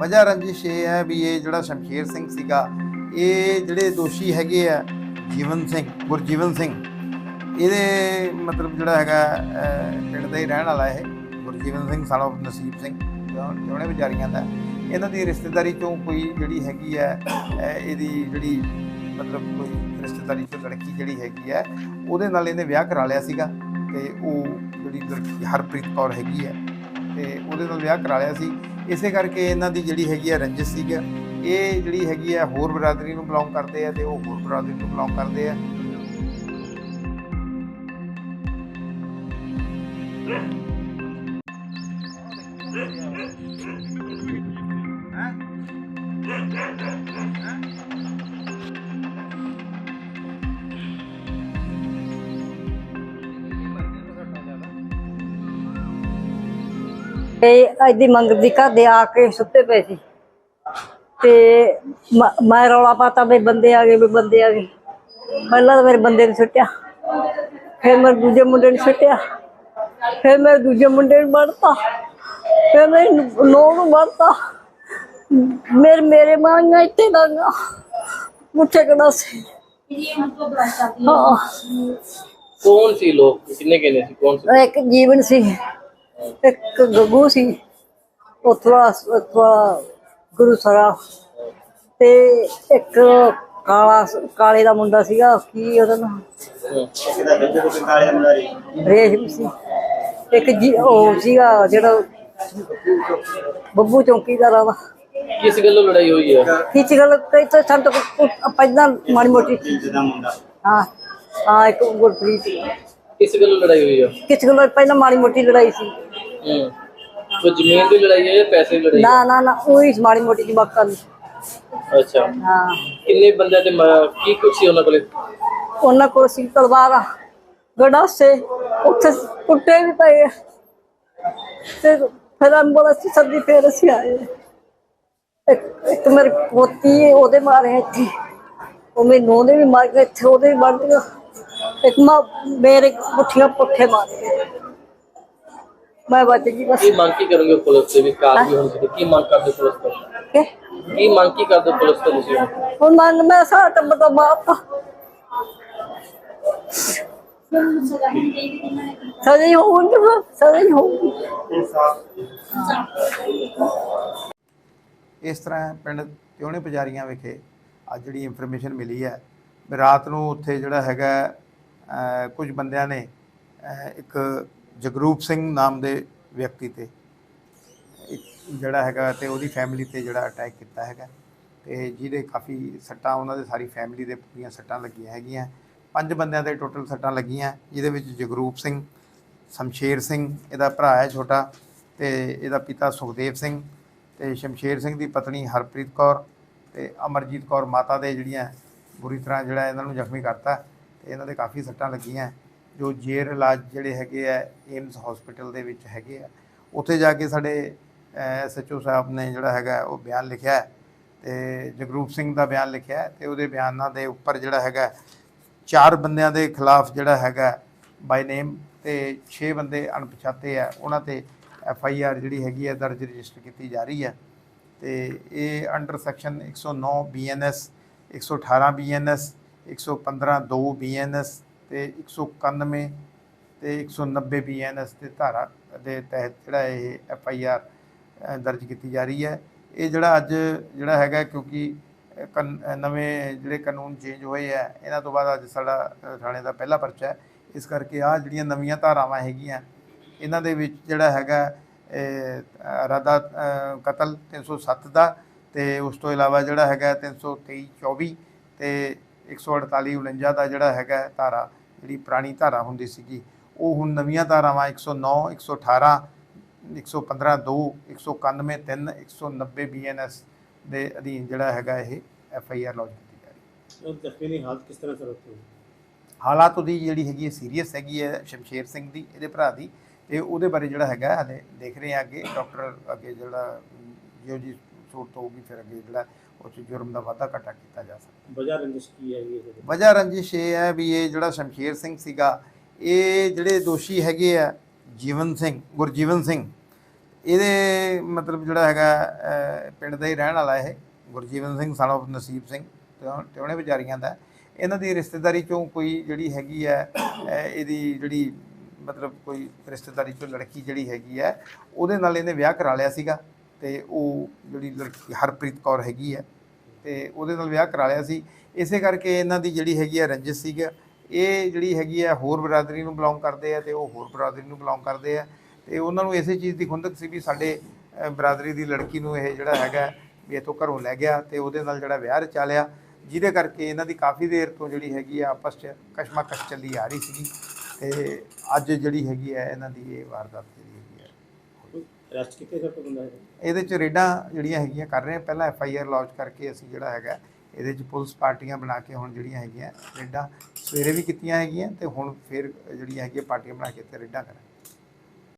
ਵਜ੍ਹਾ ਰੰਜਿਸ਼ ਇਹ ਹੈ ਵੀ ਇਹ ਜਿਹੜਾ ਸ਼ਮਸ਼ੇਰ ਸਿੰਘ ਸੀਗਾ ਇਹ ਜਿਹੜੇ ਦੋਸ਼ੀ ਹੈਗੇ ਆ ਜੀਵਨ ਸਿੰਘ ਗੁਰਜੀਵਨ ਸਿੰਘ ਇਹਦੇ ਮਤਲਬ ਜਿਹੜਾ ਹੈਗਾ ਪਿੰਡ ਦਾ ਹੀ ਰਹਿਣ ਵਾਲਾ ਇਹ ਗੁਰਜੀਵਨ ਸਿੰਘ ਸਾਲਾ ਨਸੀਬ ਸਿੰਘ ਜੋਣੇ ਵਿਚਾਰੀਆਂ ਦਾ। ਇਹਨਾਂ ਦੀ ਰਿਸ਼ਤੇਦਾਰੀ ਚੋਂ ਕੋਈ ਜਿਹੜੀ ਹੈਗੀ ਹੈ ਅਹ, ਇਹਦੀ ਜਿਹੜੀ ਮਤਲਬ ਕੋਈ ਰਿਸ਼ਤੇਦਾਰੀ ਚੋਂ ਲੜਕੀ ਜਿਹੜੀ ਹੈਗੀ ਹੈ ਉਹਦੇ ਨਾਲ ਇਹਨੇ ਵਿਆਹ ਕਰਾ ਲਿਆ ਸੀਗਾ ਤੇ ਉਹ ਜਿਹੜੀ ਲੜਕੀ ਹਰਪ੍ਰੀਤ ਕੌਰ ਹੈਗੀ ਹੈ ਤੇ ਉਹਦੇ ਨਾਲ ਵਿਆਹ ਕਰਾ ਲਿਆ ਸੀ। ਇਸੇ ਕਰਕੇ ਇਹਨਾਂ ਦੀ ਜਿਹੜੀ ਹੈਗੀ ਆ ਰੰਜਿਸ਼ ਸੀਗਾ ਇਹ ਜਿਹੜੀ ਹੈਗੀ ਹੈ ਹੋਰ ਬਰਾਦਰੀ ਨੂੰ ਬਿਲੋਂਗ ਕਰਦੇ ਆ ਤੇ ਉਹ ਹੋਰ ਬਰਾਦਰੀ ਨੂੰ ਬਿਲੋਂਗ ਕਰਦੇ ਆ। ਤੇ ਐਦੀ ਮੰਗਦੀ ਘਰ ਦੇ ਆ ਕੇ ਸੁੱਤੇ ਪਏ ਸੀ। ਤੇ ਮ- ਰੌਲਾ ਪਾਤਾ ਵੀ ਬੰਦੇ ਆ ਗਏ ਵੀ ਬੰਦੇ ਆ ਗਏ। ਪਹਿਲਾਂ ਤਾਂ ਮੇਰੇ ਬੰਦੇ ਨੂੰ ਸੁੱਟਿਆ ਫਿਰ ਮੈਂ ਦੂਜੇ ਮੁੰਡੇ ਨੂੰ ਸੁੱਟਿਆ ਫਿਰ ਮੈਂ ਦੂਜੇ ਮੁੰਡੇ ਨੂੰ ਵੜਤਾ ਫਿਰ ਮੈਂ ਨੌ ਨੂੰ ਵੜਤਾ ਮੇਰੇ ਮੇਰੇ ਮਾਂਗਾ ਇੱਥੇ ਦਾਂਗਾ ਮੁੱਠੇ ਕੜਾ ਸੀ। ਕੌਣ ਸੀ ਲੋਕ? ਕਿੰਨੇ ਕਿੰਨੇ ਸੀ? ਕੌਣ ਸੀ? ਇੱਕ ਜੀਵਨ ਸੀ। ਇੱਕ ਗੱਗੂ ਸੀ ਉਤਵਾ ਉਤਵਾ ਗੁਰੂ ਸਰਾ ਤੇ ਇੱਕ ਕਾਲਾ ਕਾਲੇ ਦਾ ਮੁੰਡਾ ਸੀਗਾ ਕੀ ਉਹਦਾ ਨਾਮ ਰੇਸ਼ਮ ਸੀ। ਇੱਕ ਜੀ ਉਹ ਸੀਗਾ ਜਿਹੜਾ ਬੱਬੂ ਚੌਂਕੀਦਾਰ ਆ ਕਿਸ ਗੱਲੋਂ ਲੜਾਈ ਹੋਈ ਹੈ ਕਿਚ ਗੱਲ? ਕਈ ਤਾਂ ਸਾਨੂੰ ਤਾਂ ਕੁ- ਪਹਿਲਾਂ ਮਾੜੀ ਮੋਟੀ ਹਾਂ ਹਾਂ ਇੱਕ ਗੁਰਪ੍ਰੀਤ। ਕਿਸ ਗੱਲੋਂ ਲੜਾਈ ਹੋਈ ਹੈ ਕਿਚ ਗੱਲ ਪਹਿਲਾਂ ਮਾੜੀ ਮੋਟੀ ਲੜਾਈ ਸੀ। ਹੂੰ। ਕੋਈ ਜ਼ਮੀਨ ਦੀ ਲੜਾਈ ਹੈ ਜਾਂ ਪੈਸੇ ਦੀ ਲੜਾਈ ਨਾ ਨਾ ਨਾ ਉਹੀ ਮਾੜੀ ਮੋਟੀ ਦੀ ਬਾਕਾਂ ਦੀ? ਅੱਛਾ। ਹਾਂ। ਕਿੰਨੇ ਬੰਦੇ ਤੇ ਮ- ਕੀ ਕੁਛ ਸੀ ਉਹਨਾਂ ਕੋਲੇ? ਉਹਨਾਂ ਕੋਲ ਸੀ ਤਲਵਾਰਾਂ ਗੜਾਸੇ ਉੱਥੇ ਕੁੱਟੇ ਵੀ ਪਏ ਆ। ਤੇ ਫਿਰ ਐਂਬੂਲੈਂਸ ਸੱਦੀ ਫੇਰ ਅਸੀਂ ਆਏ। ਇੱਕ ਇੱਕ ਮੇਰੀ ਪੋਤੀ ਹੈ, ਉਹਦੇ ਮਾਰੇ ਇੱਥੇ। ਉਹ ਮੇਰੇ ਨੂੰਹ ਦੇ ਵੀ ਮਾਰ ਗਏ ਇੱਥੇ ਉਹਦੇ ਵੀ ਮਾਰ ਗਏ। ਇੱਕ ਮਾਂ ਮੇਰੇ ਪੁੱਠੀਆਂ ਪੁੱਠੇ ਮਾਰੇ ਮੈਂ ਬਚ ਗਈ ਬਸ। ਕੀ ਮੰਗ ਕੀ ਕਰੋਗੇ ਪੁਲਿਸ ਤੇ ਵੀ ਕਾਰਵਾਈ ਹੋਣੀ ਚਾਹੀਦੀ ਕੀ ਮੰਗ ਕਰਦੇ ਪੁਲਿਸ ਤੋਂ? ਕਿ? ਕੀ ਮੰਗ ਕੀ ਕਰਦੇ ਪੁਲਿਸ ਤੋਂ ਤੁਸੀਂ? ਹੁਣ ਮੰਨ ਮੈਂ ਸਾਰਾ ਟੱਬਰ ਦਾ ਬਾਪ ਸਜ਼ਾ ਹੀ ਹੋਊਗੀ ਸਜ਼ਾ ਹੀ ਹੋਊਗੀ। ਇਸ ਤਰ੍ਹਾਂ ਪਿੰਡ ਤਿਉਣੇ ਪੁਜਾਰੀਆਂ ਵਿਖੇ ਅੱਜ ਜਿਹੜੀ ਇਨਫੋਰਮੇਸ਼ਨ ਮਿਲੀ ਹੈ ਵੀ ਰਾਤ ਨੂੰ ਉੱਥੇ ਜਿਹੜਾ ਹੈਗਾ ਅਹ, ਕੁਝ ਬੰਦਿਆਂ ਨੇ ਇੱਕ ਜਗਰੂਪ ਸਿੰਘ ਨਾਮ ਦੇ ਵਿਅਕਤੀ ਤੇ, ਜਿਹੜਾ ਹੈਗਾ ਤੇ ਉਹਦੀ ਫੈਮਿਲੀ ਤੇ ਜਿਹੜਾ ਅਟੈਕ ਕੀਤਾ ਹੈਗਾ ਤੇ ਜਿਹਦੇ ਕਾਫੀ ਸੱਟਾਂ, ਉਹਨਾਂ ਦੇ ਸਾਰੀ ਫੈਮਿਲੀ ਦੇ ਪੂਰੀਆਂ ਸੱਟਾਂ ਲੱਗੀਆਂ ਹੈਗੀਆਂ। ਪੰਜ ਬੰਦਿਆਂ ਦੇ ਟੋਟਲ ਸੱਟਾਂ ਲੱਗੀਆਂ, ਜਿਹਦੇ ਵਿੱਚ ਜਗਰੂਪ ਸਿੰਘ, ਸ਼ਮਸ਼ੇਰ ਸਿੰਘ, ਇਹਦਾ ਭਰਾ ਹੈ ਛੋਟਾ ਤੇ ਇਹਦਾ ਪਿਤਾ ਸੁਖਦੇਵ ਸਿੰਘ ਤੇ ਸ਼ਮਸ਼ੇਰ ਸਿੰਘ ਦੀ ਪਤਨੀ ਹਰਪ੍ਰੀਤ ਕੌਰ ਤੇ ਅਮਰਜੀਤ ਕੌਰ ਮਾਤਾ ਦੇ ਜਿਹੜੀਆਂ ਬੁਰੀ ਤਰ੍ਹਾਂ ਜਿਹੜਾ ਇਹਨਾਂ ਨੂੰ ਜ਼ਖਮੀ ਕਰਤਾ ਤੇ ਇਹਨਾਂ ਦੇ ਕਾਫੀ ਸੱਟਾਂ ਲੱਗੀਆਂ। ਜੋ ਜੇਰ ਇਲਾਜ ਜਿਹੜੇ ਹੈਗੇ ਆ ਏਮਸ ਹਸਪੀਟਲ ਦੇ ਵਿੱਚ ਹੈਗੇ ਆ। ਉੱਥੇ ਜਾ ਕੇ ਸਾਡੇ ਐਸਐਚਓ ਸਾਹਿਬ ਨੇ ਜਿਹੜਾ ਹੈਗਾ, ਉਹ ਬਿਆਨ ਲਿਖਿਆ ਹੈ। ਤੇ ਜਗਰੂਪ ਸਿੰਘ ਦਾ ਬਿਆਨ ਲਿਖਿਆ ਹੈ ਤੇ ਉਹਦੇ ਬਿਆਨਾਂ ਦੇ ਉੱਪਰ ਜਿਹੜਾ ਹੈਗਾ, ਚਾਰ ਬੰਦਿਆਂ ਦੇ ਖਿਲਾਫ ਜਿਹੜਾ ਹੈਗਾ ਬਾਈ ਨੇਮ ਤੇ 6 ਬੰਦੇ ਅਣਪਛਾਤੇ ਆ। ਉਹਨਾਂ ਤੇ ਐਫ ਆਈ ਆਰ ਜਿਹੜੀ ਹੈਗੀ ਹੈ ਦਰਜ ਰਜਿਸਟਰ ਕੀਤੀ ਜਾ ਰਹੀ ਹੈ ਤੇ ਇਹ under section 109 B N S 118 B N S 115 2 B N S ਤੇ 191 ਤੇ 190 ਬੀ ਐਨ ਐਸ ਦੇ ਧਾਰਾ ਦੇ ਤਹਿਤ ਜਿਹੜਾ ਇਹ ਐਫ ਆਈ ਆਰ ਦਰਜ ਕੀਤੀ ਜਾ ਰਹੀ ਹੈ। ਇਹ ਜਿਹੜਾ ਅੱਜ ਜਿਹੜਾ ਹੈਗਾ ਕਿਉਂਕਿ ਅ, ਨਵੇਂ ਜਿਹੜੇ ਕਾਨੂੰਨ ਚੇਂਜ ਹੋਏ ਆ ਇਹਨਾਂ ਤੋਂ ਬਾਅਦ ਅੱਜ ਸਾਡਾ ਥਾਣੇ ਦਾ ਪਹਿਲਾ ਪਰਚਾ ਹੈ। ਇਸ ਕਰਕੇ ਆ ਜਿਹੜੀਆਂ ਨਵੀਆਂ ਧਾਰਾਵਾਂ ਹੈਗੀਆਂ ਇਹਨਾਂ ਦੇ ਵਿੱਚ ਜਿਹੜਾ ਹੈਗਾ ਇਹ ਰਾਦਾ ਕਤਲ 307 ਦਾ ਤੇ ਉਸ ਤੋਂ ਇਲਾਵਾ ਜਿਹੜਾ ਹੈਗਾ 323 24 ਤੇ 148 49 ਦਾ ਜਿਹੜਾ ਹੈਗਾ ਧਾਰਾ ਜਿਹੜੀ ਪੁਰਾਣੀ ਧਾਰਾ ਹੁੰਦੀ ਸੀਗੀ ਉਹ ਹੁਣ ਨਵੀਆਂ ਧਾਰਾਵਾਂ 109 118 115 2 191 3 190 ਬੀਐਨਐਸ ਦੇ ਅਧੀਨ ਜਿਹੜਾ ਹੈਗਾ ਇਹ ਐਫ ਆਈ ਆਰ ਲੌਂਚ ਕੀਤੀ ਜਾ ਰਹੀ ਹੈ। ਜ਼ਖਮੀ ਦੀ ਹਾਲਤ ਕਿਸ ਤਰ੍ਹਾਂ ਸਰ ਉੱਥੇ? ਹਾਲਾਤ ਉਹਦੀ ਜਿਹੜੀ ਹੈਗੀ ਹੈ ਸੀਰੀਅਸ ਹੈਗੀ ਹੈ ਸ਼ਮਸ਼ੇਰ ਸਿੰਘ ਦੀ ਇਹਦੇ ਭਰਾ ਦੀ ਤੇ ਉਹਦੇ ਬਾਰੇ ਜਿਹੜਾ ਹੈਗਾ ਹਲੇ ਦੇਖ ਰਹੇ ਆ ਅੱਗੇ ਡਾਕਟਰ ਅੱਗੇ ਜਿਹੜਾ ਜੋ ਜੀ ਸੂਰਤ ਹੋਊਗੀ ਫਿਰ ਅੱਗੇ ਜਿਹੜਾ ਉਹ 'ਚ ਜੁਰਮ ਦਾ ਵਾਧਾ ਘਟਾ ਕੀਤਾ ਜਾ ਸਕਦਾ। ਵਜ੍ਹਾ ਰੰਜਿਸ਼ ਕੀ? ਵਜ੍ਹਾ ਰੰਜਿਸ਼ ਇਹ ਹੈ ਵੀ ਇਹ ਜਿਹੜਾ ਸ਼ਮਸ਼ੇਰ ਸਿੰਘ ਸੀਗਾ ਇਹ ਜਿਹੜੇ ਦੋਸ਼ੀ ਹੈਗੇ ਆ ਜੀਵਨ ਸਿੰਘ ਗੁਰਜੀਵਨ ਸਿੰਘ ਇਹਦੇ ਮਤਲਬ ਜਿਹੜਾ ਹੈਗਾ ਪਿੰਡ ਦਾ ਹੀ ਰਹਿਣ ਵਾਲਾ ਇਹ ਗੁਰਜੀਵਨ ਸਿੰਘ son of ਨਸੀਬ ਸਿੰਘ ਉਹਨੇ ਵਿਚਾਰੀਆਂ ਦਾ। ਇਹਨਾਂ ਦੀ ਰਿਸ਼ਤੇਦਾਰੀ ਚੋਂ ਕੋਈ ਜਿਹੜੀ ਹੈਗੀ ਹੈ ਇਹਦੀ ਜਿਹੜੀ ਮਤਲਬ ਕੋਈ ਰਿਸ਼ਤੇਦਾਰੀ ਚੋਂ ਲੜਕੀ ਜਿਹੜੀ ਹੈਗੀ ਹੈ ਉਹਦੇ ਨਾਲ ਇਹਨੇ ਵਿਆਹ ਕਰਾ ਲਿਆ ਸੀਗਾ। ਤੇ ਉਹ ਜਿਹੜੀ ਲੜਕੀ ਹਰਪ੍ਰੀਤ ਕੌਰ ਹੈਗੀ ਹੈ ਤੇ ਉਹਦੇ ਨਾਲ ਵਿਆਹ ਕਰਾ ਲਿਆ ਸੀ। ਇਸੇ ਕਰਕੇ ਇਹਨਾਂ ਦੀ ਜਿਹੜੀ ਹੈਗੀ ਹੈ ਰੰਜਿਸ਼ ਸੀਗਾ। ਇਹ ਜਿਹੜੀ ਹੈਗੀ ਹੈ ਹੋਰ ਬਰਾਦਰੀ ਨੂੰ ਬਿਲੋਂਗ ਕਰਦੇ ਆ ਤੇ ਉਹ ਹੋਰ ਬਰਾਦਰੀ ਨੂੰ ਬਿਲੋਂਗ ਕਰਦੇ ਆ। ਤੇ ਉਹਨਾਂ ਨੂੰ ਇਸੇ ਚੀਜ਼ ਦੀ ਖੁੰਦਕ ਸੀ ਵੀ ਸਾਡੇ ਬਰਾਦਰੀ ਦੀ ਲੜਕੀ ਨੂੰ ਇਹ ਜਿਹੜਾ ਹੈਗਾ ਵੀ ਇੱਥੋਂ ਘਰੋਂ ਲੈ ਗਿਆ ਤੇ ਉਹਦੇ ਨਾਲ ਜਿਹੜਾ ਵਿਆਹ ਰਚਾ ਲਿਆ। ਜਿਹਦੇ ਕਰਕੇ ਇਹਨਾਂ ਦੀ ਕਾਫੀ ਦੇਰ ਤੋਂ ਜਿਹੜੀ ਹੈਗੀ ਆ ਆਪਸ 'ਚ ਕਸ਼ਮਕਸ਼ ਚੱਲੀ ਆ ਰਹੀ ਸੀਗੀ। ਤੇ ਅੱਜ ਜਿਹੜੀ ਹੈਗੀ ਹੈ ਇਹਨਾਂ ਦੀ ਇਹ ਵਾਰਦਾਤ ਜਿਹੜੀ ਹੈ ਅਰੈਸਟ ਕਿੱਥੇ ਸਰ ਤੋਂ ਬੰਦਾ ਹੈ ਇਹਦੇ 'ਚ ਰੇਡਾਂ ਜਿਹੜੀਆਂ ਹੈਗੀਆਂ ਕਰ ਰਹੇ ਆ। ਪਹਿਲਾਂ ਐਫ ਆਈ ਆਰ ਲੌਂਚ ਕਰਕੇ ਅਸੀਂ ਜਿਹੜਾ ਹੈਗਾ, ਇਹਦੇ 'ਚ ਪੁਲਿਸ ਪਾਰਟੀਆਂ ਬਣਾ ਕੇ ਹੁਣ ਜਿਹੜੀਆਂ ਹੈਗੀਆਂ ਰੇਡਾਂ ਸਵੇਰੇ ਵੀ ਕੀਤੀਆਂ ਹੈਗੀਆਂ ਤੇ ਹੁਣ ਫਿਰ ਜਿਹੜੀਆਂ ਹੈਗੀਆਂ ਪਾਰਟੀਆਂ ਬਣਾ ਕੇ ਤੇ ਰੇਡਾਂ ਕਰਾਂਗੇ।